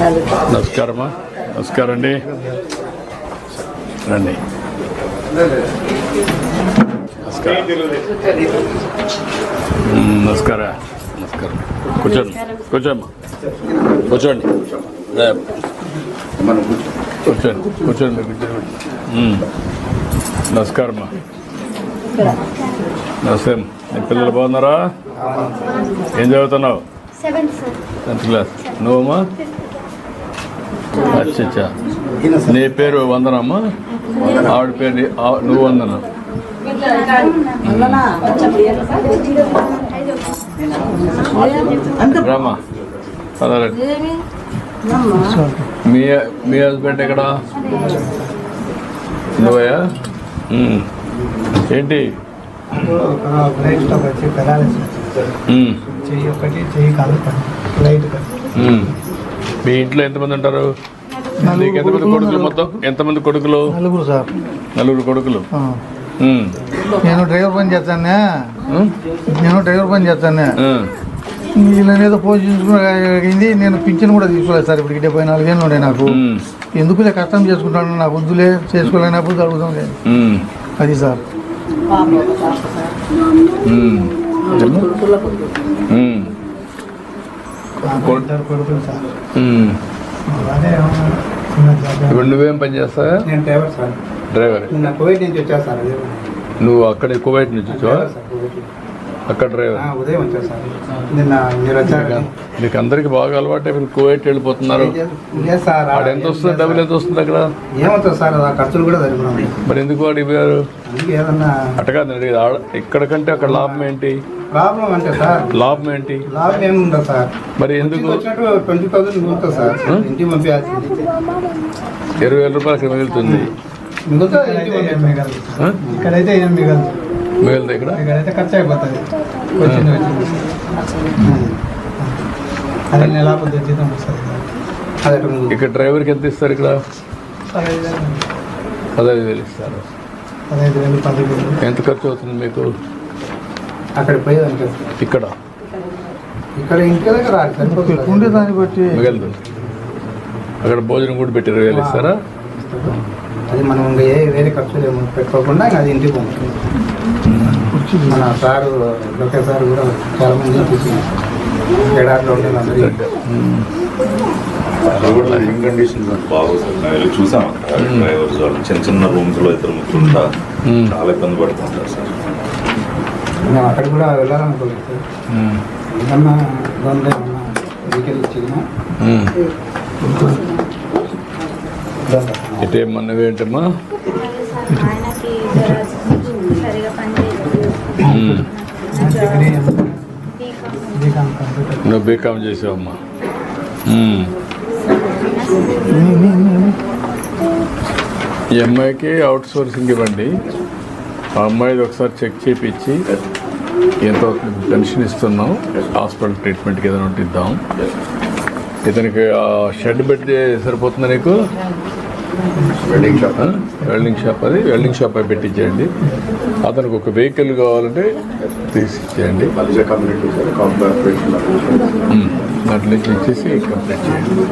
నమస్కారమ్మా నమస్కారం అండి రండి. నమస్కారం. నమస్కారం. కూర్చోండి. కూర్చోమ్మా. కూర్చోండి. కూర్చోండి. కూర్చోండి. నమస్కారమ్మా. నమస్తే నీ పిల్లలు బాగున్నారా? ఏం చదువుతున్నావు? Tenth class. నువ్వమ్మా? అచ్చా అచ్చా నీ పేరు వందనమ్మా? ఆవిడ పేరు నువ్వు వందన. మీ మీ హస్బెండ్ ఎక్కడ? నువ్వయా ఉమ్. ఏంటి? బ్రైట్ స్టాప్ వచ్చి పెరాలిసిస్ ఉమ్. చెయ్యి ఒకటి చెయ్యి కాదు లైట్ ఉమ్. మీ ఇంట్లో ఎంతమంది ఉంటారు? నీకు ఎంతమంది కొడుకులు మొత్తం? ఎంతమంది కొడుకులు? నలుగురు సార్. నలుగురు కొడుకులు. నేను డ్రైవర్ పని చేస్తానే? నేను డ్రైవర్ పని చేస్తానే. ఉమ్. వీళ్ళని ఏదో పోషించుకుని నేను పింఛన్ కూడా తీసుకోలేదు సార్ ఇప్పుడు డెబ్బై నాలుగేళ్ళు ఉండే నాకు. ఎందుకులే కష్టం చేసుకుంటాను నాకు వద్దులే చేసుకోలేనప్పుడు జరుగుతాం లేదు ఉమ్. అది సార్ ఉమ్. ఉమ్. నాకు ఇద్దరు కొడుకులు సార్ ఉమ్. అదే ఏమన్నా చిన్న జాబ్. ఇప్పుడు నువ్వేం పని చేస్తావా? నేను డ్రైవర్ సార్. డ్రైవర్. నిన్న కువైట్ నుంచి వచ్చా సార్ అదే నువ్వు అక్కడ కువైట్ నుంచి వచ్చావా. అక్కడ డ్రైవర్. ఆ, ఉదయం వచ్చా సార్. నిన్న మీరు వచ్చారు మీకు అందరికి బాగా అలవాటు మీరు కువైట్ వెళ్ళిపోతున్నారు. సార్ ఆడ ఎంత వస్తుంది? డబ్బులు ఎంత వస్తుంది అక్కడ? ఏమవుతుంది సార్? ఆ ఖర్చులు కూడా మరి ఎందుకు వాడు ఇవ్వరు? ఏదన్నా అట్టగా అడిగేది. ఆడ ఇక్కడ కంటే అక్కడ లాభం ఏంటి? ప్రాబ్లం అంటే సార్ లాభం ఏంటి? లాభం ఏమి ఉండదు సార్. మరి ఎందుకు? ట్వంటీ థౌసండ్ మిగులుతుంది సార్. పంపించాల్సింది. ఇరవై వేల రూపాయలు మిగులుతుంది. మిగులుతుంది? ఇక్కడైతే ఏం మిగలదు. మిగులుతుంది ఇక్కడ ఇక్కడైతే ఖర్చు అయిపోతుంది వచ్చింది. వచ్చింది అదే నెల పొద్దు జీతం వస్తుంది. అది అటు మిగులుతుంది. ఇక్కడ డ్రైవర్కి ఎంత ఇస్తారు ఇక్కడ? పదహైదు వేలు. ఇస్తారు. పదహైదు వేలు ఎంత ఖర్చు అవుతుంది మీకు? అక్కడికి పోయేదానికి ఇక్కడ? ఇక్కడ ఇంటి దగ్గర. ఉండే దాన్ని బట్టి అక్కడ భోజనం కూడా పెట్టి ఇరవై వేలు ఇస్తారా? అది మనం ఇంకా ఏ వేరే ఖర్చులు ఏమి పెట్టుకోకుండా ఇంకా అది ఇంటికి పంపుతుంది మన సారు లోకే సార్ కూడా చాలా మంది తీసుకున్నారు ఎడారిలో ఉండేది అందరూ అక్కడ కూడా లివింగ్ కండిషన్స్ బాగోదు. చూసాం అక్కడ డ్రైవర్స్ వాళ్ళు. చిన్న చిన్న రూమ్స్లో ఇద్దరు ముగ్గురు ఉంటా మ్మ్. చాలా ఇబ్బంది పడుతుంటారు సార్. మేము అక్కడ కూడా వెళ్ళాలనుకోలేదు సార్. ఏమన్నా గవర్నమెంట్ ఏమన్నా వెహికల్ ఇచ్చినా? ఉమ్. ఇటేమన్నా నువ్వు బీకామ్ చేసావమ్మా. ఈ అమ్మాయికి అవుట్ సోర్సింగ్ ఇవ్వండి. ఆ అమ్మాయిది ఒకసారి చెక్ చేపించి ఎంత పెన్షన్ ఇస్తున్నాం. హాస్పిటల్ ట్రీట్మెంట్కి ఏదైనా ఉంటే ఇద్దాం. ఇతనికి షెడ్ పెట్టి సరిపోతుందా నీకు? వెల్డింగ్ షాప్ వెల్డింగ్ షాప్ అది. వెల్డింగ్ షాప్ అయి పెట్టించేయండి అతనికి ఒక వెహికల్ కావాలంటే తీసి ఇచ్చేయండి మధ్య కమ్యూనిటీ సార్ కార్పొరేషన్ ఉమ్. దాంట్లో నుంచి ఇచ్చేసి కంప్లీట్ చేయండి.